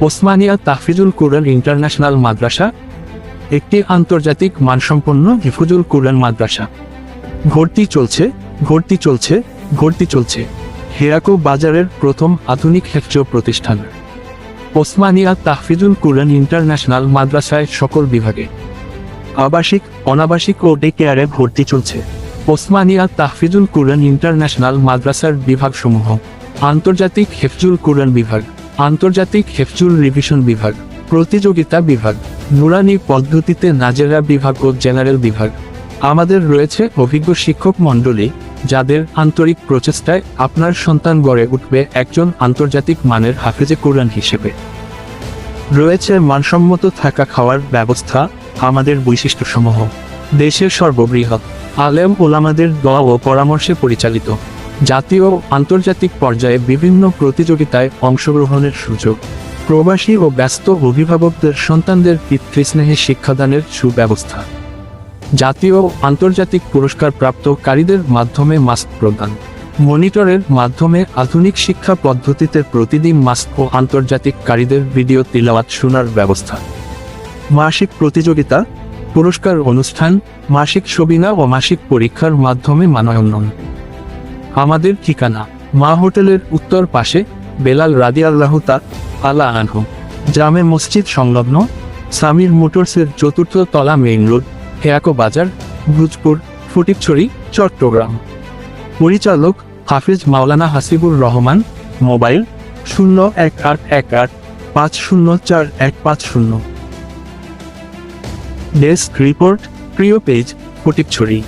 ওসমানিয়া তাহফিজুল কুরআন international মাদ্রাসা, একটি আন্তর্জাতিক মানসম্পন্ন হিফুজুল কুরআন মাদ্রাসা। ভর্তি চলছে ভর্তি চলছে ভর্তি চলছে। হেরাকো বাজারের প্রথম আধুনিক হেফজ প্রতিষ্ঠান। ওসমানিয়া তাহফিজুল কুরআন ইন্টারন্যাশনাল মাদ্রাসায় সকল বিভাগে। আবাসিক, অনাবাসিক ও ডে কেয়ারে ভর্তি চলছে। ওসমানিয়া তাহফিজুল কুরআন ইন্টারন্যাশনাল মাদ্রাসার বিভাগসমূহ। আন্তর্জাতিক হেফজুল কুরআন বিভাগ। আন্তর্জাতিক হেফজুল রিভিশন বিভাগ, প্রতিযোগিতা বিভাগ, নুরানি পদ্ধতিতে নাজেরা বিভাগ ও জেনারেল বিভাগ। আমাদের রয়েছে অভিজ্ঞ শিক্ষক মণ্ডলী, যাদের আন্তরিক প্রচেষ্টায় আপনার সন্তান গড়ে উঠবে একজন আন্তর্জাতিক মানের হাফেজে কোরআন হিসেবে। রয়েছে মানসম্মত থাকা খাওয়ার ব্যবস্থা, আমাদের বৈশিষ্ট্যসমূহ। দেশের সর্ববৃহৎ, আলেম ওলামাদের দোয়া ও পরামর্শে পরিচালিত। জাতীয় ও আন্তর্জাতিক পর্যায়ে বিভিন্ন প্রতিযোগিতায় অংশগ্রহণের সুযোগ। প্রবাসী ও ব্যস্ত অভিভাবকদের সন্তানদের পিতৃস্নেহে শিক্ষাদানের সুব্যবস্থা। জাতীয় ও আন্তর্জাতিক পুরস্কার প্রাপ্তকারীদের মাধ্যমে মাস্ক প্রদান। মনিটরের মাধ্যমে আধুনিক শিক্ষা পদ্ধতিতে প্রতিদিন মাস্ক ও আন্তর্জাতিক কারীদের ভিডিও তিলাওয়াত শোনার ব্যবস্থা। মাসিক প্রতিযোগিতা, পুরস্কার অনুষ্ঠান, মাসিক সবিনা ও মাসিক পরীক্ষার মাধ্যমে মানয়ন্নন আমাদের ঠিকানা মা হোটেলের উত্তর পাশে বেলাল রাদিয়াল্লাহুতা আলা আনহু। জামে মসজিদ সংলগ্ন সামির মোটরসের চতুর্থ তলা মেইন রোড, হেয়াকো বাজার, ভুজপুর, ফটিকছড়ি, চট্টগ্রাম। পরিচালক হাফিজ মাওলানা হাসিবুর রহমান, মোবাইল শূন্য এক আট এক আট পাঁচ শূন্য চার এক পাঁচ শূন্য। ডেস্ক রিপোর্ট, প্রিয় পেজ, ফটিকছড়ি।